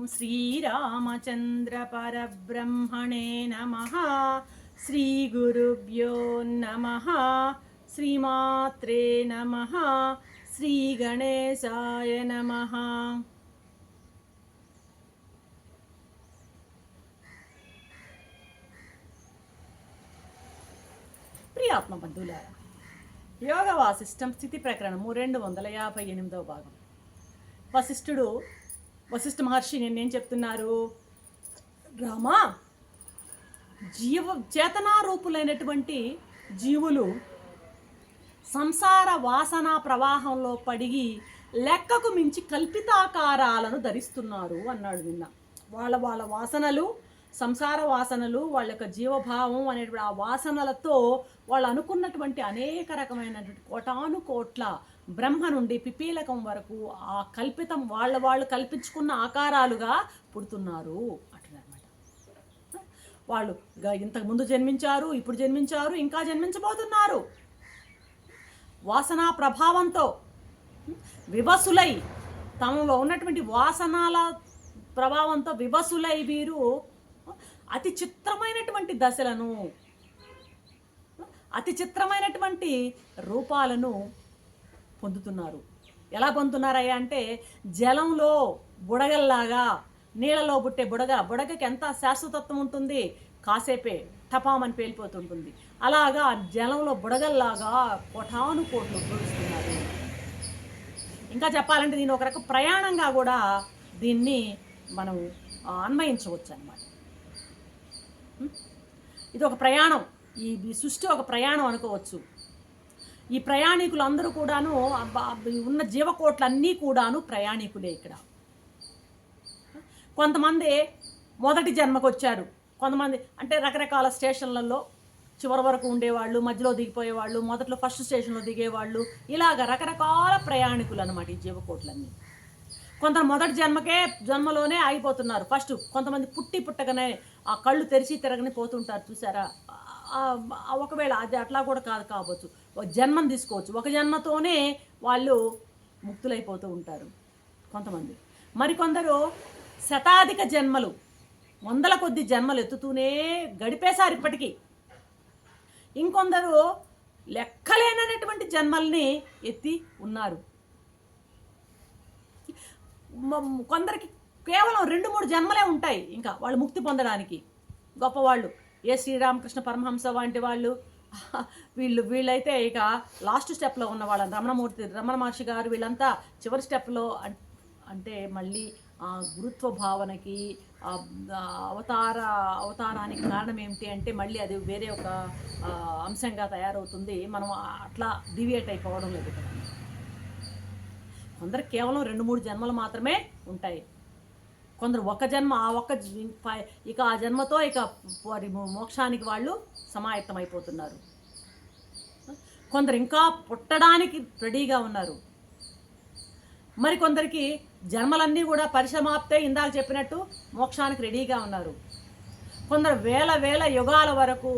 ఓం శ్రీరామచంద్ర పరబ్రహ్మణే నమ. శ్రీగురుభ్యో నమ. శ్రీమాత్రే నమ. శ్రీగణేశాయ నమ. ప్రియాత్మ బంధువులారా యోగ వాసిష్టం స్థితి ప్రకరణము రెండు వందల యాభై ఎనిమిదవ భాగం. వశిష్ఠుడు వశిష్ఠ మహర్షి నిన్నేం చెప్తున్నారు? రామా జీవ చేతనారూపులైనటువంటి జీవులు సంసార వాసన ప్రవాహంలో పడిగి లెక్కకు మించి కల్పితాకారాలను ధరిస్తున్నారు అన్నాడు నిన్న. వాళ్ళ వాళ్ళ వాసనలు సంసార వాసనలు వాళ్ళ యొక్క జీవభావం అనేటువంటి ఆ వాసనలతో వాళ్ళు అనుకున్నటువంటి అనేక రకమైనటువంటి కోటాను కోట్ల బ్రహ్మ నుండి పిపీలకం వరకు ఆ కల్పితం వాళ్ళ వాళ్ళు కల్పించుకున్న ఆకారాలుగా పుడుతున్నారు అట్లనమాట వాళ్ళు ఇంతకు ముందు జన్మించారు ఇప్పుడు జన్మించారు ఇంకా జన్మించబోతున్నారు. వాసనా ప్రభావంతో వివసులై తమలో ఉన్నటువంటి వాసనాల ప్రభావంతో వివసులై వీరు అతి చిత్రమైనటువంటి దశలను అతి చిత్రమైనటువంటి రూపాలను పొందుతున్నారు. ఎలా పొందుతున్నారయ్యా అంటే జలంలో బుడగల్లాగా నీళ్ళలో పుట్టే బుడగ బుడగకి ఎంత శాశ్వతత్వం ఉంటుంది? కాసేపే టపామని పేలిపోతుంటుంది. అలాగా జలంలో బుడగల్లాగా కొటాను కోట్లు ఉపయోగిస్తున్నారు. ఇంకా చెప్పాలంటే దీని ఒక రకం ప్రయాణంగా కూడా దీన్ని మనం అన్వయించవచ్చు అన్నమాట ఇది ఒక ప్రయాణం. ఈ సృష్టి ఒక ప్రయాణం అనుకోవచ్చు. ఈ ప్రయాణికులందరూ కూడాను ఉన్న జీవకోట్లన్నీ కూడాను ప్రయాణికులే ఇక్కడ. కొంతమంది మొదటి జన్మకు వచ్చారు కొంతమంది అంటే రకరకాల స్టేషన్లలో చివరి వరకు ఉండేవాళ్ళు మధ్యలో దిగిపోయేవాళ్ళు మొదట్లో ఫస్ట్ స్టేషన్లో దిగేవాళ్ళు ఇలాగ రకరకాల ప్రయాణికులు అనమాట ఈ జీవకోట్లన్నీ. కొంత మొదటి జన్మకే జన్మలోనే ఆగిపోతున్నారు. ఫస్ట్ కొంతమంది పుట్టి పుట్టగానే ఆ కళ్ళు తెరిచి తిరగని పోతుంటారు చూసారా? ఒకవేళ అది అట్లా కూడా కాదు కావచ్చు. ఒక తీసుకోవచ్చు. ఒక జన్మతోనే వాళ్ళు ముక్తులైపోతూ ఉంటారు కొంతమంది. మరికొందరు శతాధిక జన్మలు వందల కొద్ది జన్మలు ఎత్తుతూనే గడిపేశారు ఇప్పటికీ. ఇంకొందరు లెక్కలేనటువంటి జన్మల్ని ఎత్తి ఉన్నారు. కొందరికి కేవలం రెండు మూడు జన్మలే ఉంటాయి. ఇంకా వాళ్ళు ముక్తి పొందడానికి. గొప్పవాళ్ళు ఏ శ్రీరామకృష్ణ పరమహంస వంటి వాళ్ళు వీళ్ళు వీళ్ళైతే ఇక లాస్ట్ స్టెప్లో ఉన్న వాళ్ళని రమణమూర్తి రమణ మహర్షి గారు వీళ్ళంతా చివరి స్టెప్లో అంటే మళ్ళీ ఆ గురుత్వ భావనకి అవతార అవతారానికి కారణం ఏమిటి అంటే మళ్ళీ అది వేరే ఒక అంశంగా తయారవుతుంది. మనం అట్లా డివియేట్ అయిపోవడం లేదు కదా. కొందరు కేవలం రెండు మూడు జన్మలు మాత్రమే ఉంటాయి. కొందరు ఒక జన్మ ఆ ఒక్క ఇక ఆ జన్మతో ఇక వారి మోక్షానికి వాళ్ళు సమాయత్తం అయిపోతున్నారు కొందరు ఇంకా పుట్టడానికి రెడీగా ఉన్నారు. మరి కొందరికి జన్మలన్నీ కూడా పరిసమాప్తే ఇందాక చెప్పినట్టు మోక్షానికి రెడీగా ఉన్నారు. కొందరు వేల వేల యుగాల వరకు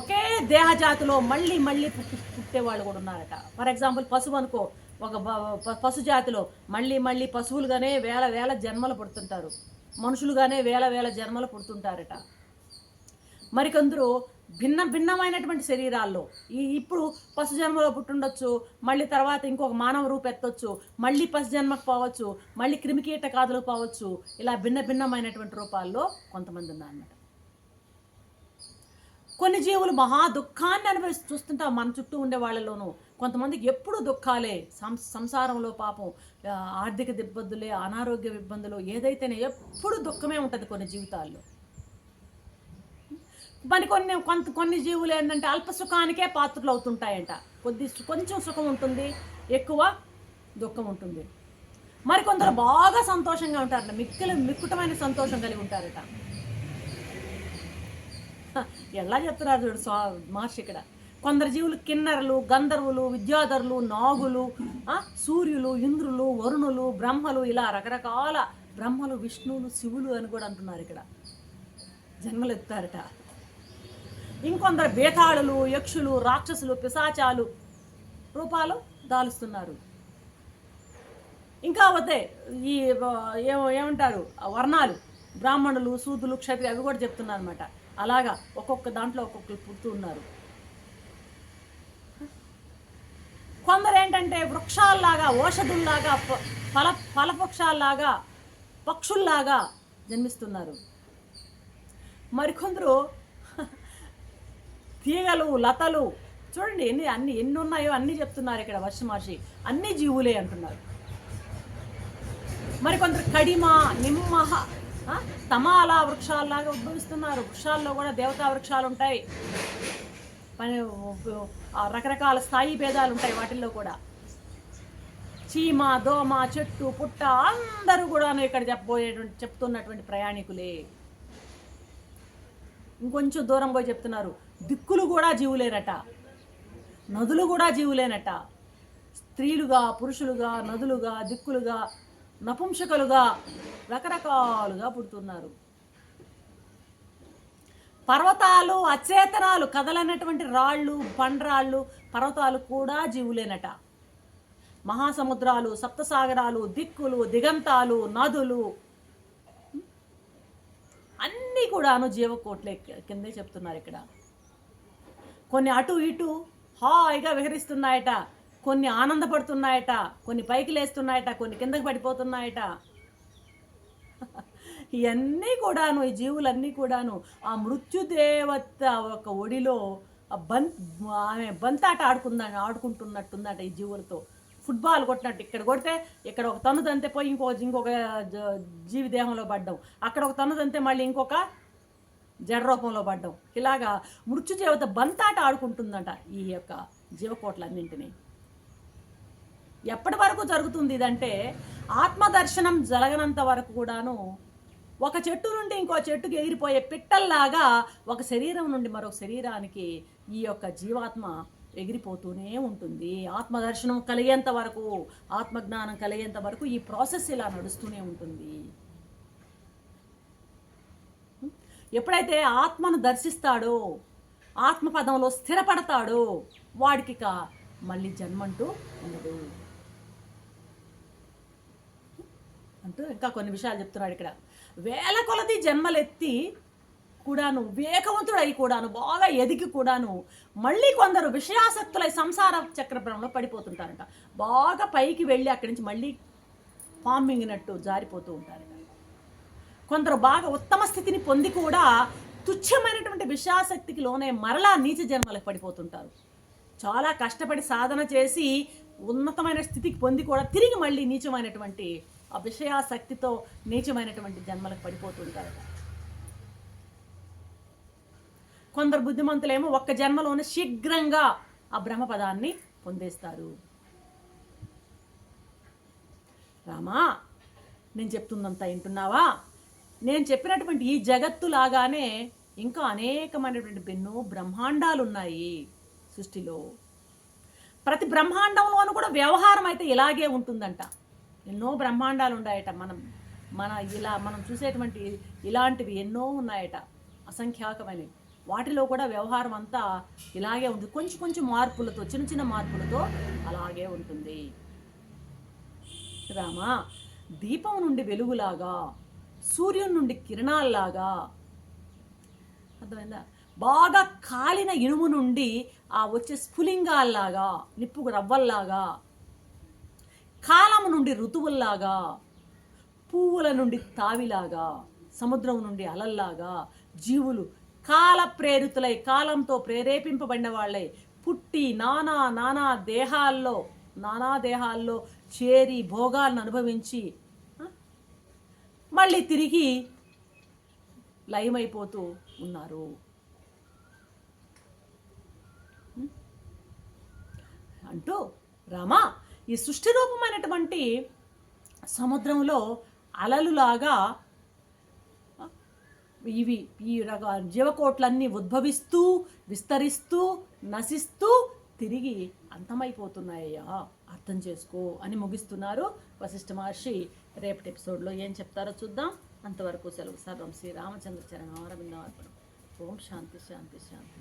ఒకే దేహజాతిలో మళ్ళీ మళ్ళీ పుట్టి పుట్టేవాళ్ళు కూడా ఉన్నారట. ఫర్ ఎగ్జాంపుల్ పశువు అనుకో ఒక పశు జాతిలో మళ్ళీ మళ్ళీ పశువులుగానే వేల వేల జన్మలు పుడుతుంటారు. మనుషులుగానే వేల వేల జన్మలు పుడుతుంటారట. మరికొందరు భిన్న భిన్నమైనటువంటి శరీరాల్లో ఈ ఇప్పుడు పశు జన్మలో పుట్టుండొచ్చు మళ్ళీ తర్వాత ఇంకొక మానవ రూపు ఎత్తొచ్చు మళ్ళీ పశు జన్మకు పోవచ్చు మళ్ళీ క్రిమికీటకాదులకు పోవచ్చు ఇలా భిన్న భిన్నమైనటువంటి రూపాల్లో కొంతమంది ఉన్నారన్నమాట. కొన్ని జీవులు మహా దుఃఖాన్ని అనుభవిస్తూ చూస్తుంటాం మన చుట్టూ ఉండే వాళ్ళలోనూ. కొంతమందికి ఎప్పుడు దుఃఖాలే. సం- సంసారంలో పాపం ఆర్థిక ఇబ్బందులే అనారోగ్య ఇబ్బందులు ఏదైతేనే ఎప్పుడు దుఃఖమే ఉంటుంది కొన్ని జీవితాల్లో. మరి కొన్ని కొంత కొన్ని జీవులు ఏంటంటే అల్ప సుఖానికే పాత్రలు అవుతుంటాయంట. కొద్ది కొంచెం సుఖం ఉంటుంది ఎక్కువ దుఃఖం ఉంటుంది. మరి కొందరు బాగా సంతోషంగా ఉంటారట మిక్కిలి మిక్కుటమైన సంతోషం కలిగి ఉంటారట. ఎలా చెప్తున్నారు చూడు స్వా మహర్షి ఇక్కడ. కొందరు జీవులు కిన్నరులు గంధర్వులు విద్యాధరులు నాగులు సూర్యులు ఇంద్రులు వరుణులు బ్రహ్మలు ఇలా రకరకాల బ్రహ్మలు విష్ణువులు శివులు అని కూడా అంటున్నారు ఇక్కడ. జన్మలు ఎత్తారట ఇంకొందరు బేతాళులు యక్షులు రాక్షసులు పిశాచాలు రూపాలు దాలుస్తున్నారు. ఇంకా పోతే ఈ ఏమంటారు వర్ణాలు బ్రాహ్మణులు సూదులు క్షత్రియ అవి కూడా చెప్తున్నారు అనమాట అలాగా ఒక్కొక్క దాంట్లో ఒక్కొక్కరు పుడుతూ ఉన్నారు. కొందరు ఏంటంటే వృక్షాల్లాగా ఓషధుల్లాగా ఫల ఫలపక్షాల్లాగా పక్షుల్లాగా జన్మిస్తున్నారు. మరికొందరు తీగలు లతలు చూడండి ఎన్ని అన్ని ఎన్ని ఉన్నాయో అన్ని చెప్తున్నారు ఇక్కడ వర్ష మహర్షి. అన్ని జీవులే అంటున్నారు. మరికొందరు కడిమ నిమ్మ తమాలా వృక్షాల్లాగా ఉద్భవిస్తున్నారు. వృక్షాల్లో కూడా దేవతా వృక్షాలు ఉంటాయి పని రకరకాల స్థాయి భేదాలు ఉంటాయి వాటిల్లో కూడా. చీమ దోమ చెట్టు పుట్ట అందరూ కూడా ఇక్కడ చెప్పబోయేటువంటి చెప్తున్నటువంటి ప్రయాణికులే. ఇంకొంచెం దూరం పోయి చెప్తున్నారు. దిక్కులు కూడా జీవులేనట నదులు కూడా జీవులేనట స్త్రీలుగా పురుషులుగా నదులుగా దిక్కులుగా నపుంసకులుగా రకరకాలుగా పుడుతున్నారు. పర్వతాలు అచేతనాలు కదలనటువంటి రాళ్ళు బండరాళ్ళు పర్వతాలు కూడా జీవులేనట. మహాసముద్రాలు సప్తసాగరాలు దిక్కులు దిగంతాలు నదులు అన్నీ కూడాను జీవకోట్లే కిందే చెప్తున్నారు ఇక్కడ. కొన్ని అటు ఇటు హాయిగా విహరిస్తున్నాయట కొన్ని ఆనందపడుతున్నాయట కొన్ని పైకి లేస్తున్నాయట కొన్ని కిందకి పడిపోతున్నాయట. ఇవన్నీ కూడాను ఈ జీవులన్నీ కూడాను ఆ మృత్యుదేవత ఒక ఒడిలో ఆ బం ఆమె బంతాట ఆడుకుందా ఆడుకుంటున్నట్టుందట ఈ జీవులతో. ఫుట్బాల్ కొట్టినట్టు ఇక్కడ కొడితే ఇక్కడ ఒక తను తంతే పోయి ఇంకో ఇంకొక జ- జీవి దేహంలో పడ్డం. అక్కడ ఒక తను తంతే మళ్ళీ ఇంకొక జడ రూపంలో పడ్డం. ఇలాగా మృత్యుదేవత బంతాట ఆడుకుంటుందంట ఈ యొక్క జీవకోట్లన్నింటినీ. ఎప్పటి వరకు జరుగుతుంది ఇదంటే ఆత్మదర్శనం జరగనంత వరకు కూడాను ఒక చెట్టు నుండి ఇంకో చెట్టుకి ఎగిరిపోయే పిట్టల్లాగా ఒక శరీరం నుండి మరొక శరీరానికి ఈ యొక్క జీవాత్మ ఎగిరిపోతూనే ఉంటుంది. ఆత్మదర్శనం కలిగేంత వరకు ఆత్మజ్ఞానం కలిగేంత వరకు ఈ ప్రాసెస్ ఇలా నడుస్తూనే ఉంటుంది. ఎప్పుడైతే ఆత్మను దర్శిస్తాడో ఆత్మపదంలో స్థిరపడతాడో వాడికి ఇక మళ్ళీ జన్మంటూ ఉండదు. అంటూ ఇంకా కొన్ని విషయాలు చెప్తున్నాడు ఇక్కడ. వేల కొలది జన్మలెత్తి కూడాను వివేకవంతుడై కూడాను బాగా ఎదిగి కూడాను మళ్ళీ కొందరు విషయాసక్తులై సంసార చక్రభ్రమంలో పడిపోతుంటారట. బాగా పైకి వెళ్ళి అక్కడి నుంచి మళ్ళీ ఫామ్మింగినట్టు జారిపోతూ ఉంటారట. కొందరు బాగా ఉత్తమ స్థితిని పొంది కూడా తుచ్చమైనటువంటి విషయాసక్తికి లోనే మరలా నీచ జన్మలకు పడిపోతుంటారు. చాలా కష్టపడి సాధన చేసి ఉన్నతమైన స్థితికి పొంది కూడా తిరిగి మళ్ళీ నీచమైనటువంటి అభిషయాశక్తితో నీచమైనటువంటి జన్మలకు పడిపోతుంటారట కొందరు బుద్ధిమంతులేమో ఒక్క జన్మలోనే శీఘ్రంగా ఆ బ్రహ్మపదాన్ని పొందేస్తారు. రామా నేను చెప్తుందంతా వింటున్నావా? నేను చెప్పినటువంటి ఈ జగత్తు లాగానే ఇంకా అనేకమైనటువంటి ఎన్నో బ్రహ్మాండాలు ఉన్నాయి సృష్టిలో. ప్రతి బ్రహ్మాండంలోనూ కూడా వ్యవహారం అయితే ఇలాగే ఉంటుందంట. ఎన్నో బ్రహ్మాండాలు ఉన్నాయట. మనం మన ఇలా మనం చూసేటువంటి ఇలాంటివి ఎన్నో ఉన్నాయట. అసంఖ్యాకమైనవి. వాటిలో కూడా వ్యవహారం అంతా ఇలాగే ఉంటుంది కొంచెం కొంచెం మార్పులతో చిన్న చిన్న మార్పులతో అలాగే ఉంటుంది. రామా దీపం నుండి వెలుగులాగా సూర్యుని నుండి కిరణాల్లాగా అర్థమైందా? బాగా కాలిన ఇనుము నుండి ఆ వచ్చే స్ఫులింగాల్లాగా నిప్పు రవ్వల్లాగా కాలము నుండి ఋతువుల్లాగా పువ్వుల నుండి తావిలాగా సముద్రం నుండి అలల్లాగా జీవులు కాల ప్రేరితులై కాలంతో ప్రేరేపింపబడిన వాళ్ళై పుట్టి నానా నానా దేహాల్లో నానా దేహాల్లో చేరి భోగాలను అనుభవించి మళ్ళీ తిరిగి లయమైపోతూ ఉన్నారు. అంటూ రామా ఈ సృష్టి రూపమైనటువంటి సముద్రంలో అలలులాగా ఇవి ఈ రక జీవకోట్లన్నీ ఉద్భవిస్తూ విస్తరిస్తూ నశిస్తూ తిరిగి అంతమైపోతున్నాయ్యా. అర్థం చేసుకో అని ముగిస్తున్నారు వశిష్ఠ మహర్షి. రేపటి ఎపిసోడ్లో ఏం చెప్తారో చూద్దాం. అంతవరకు సెలవు. సర్వం శ్రీ రామచంద్ర చరణ. అరవిందం అర్పణం. ఓం శాంతి శాంతి శాంతి.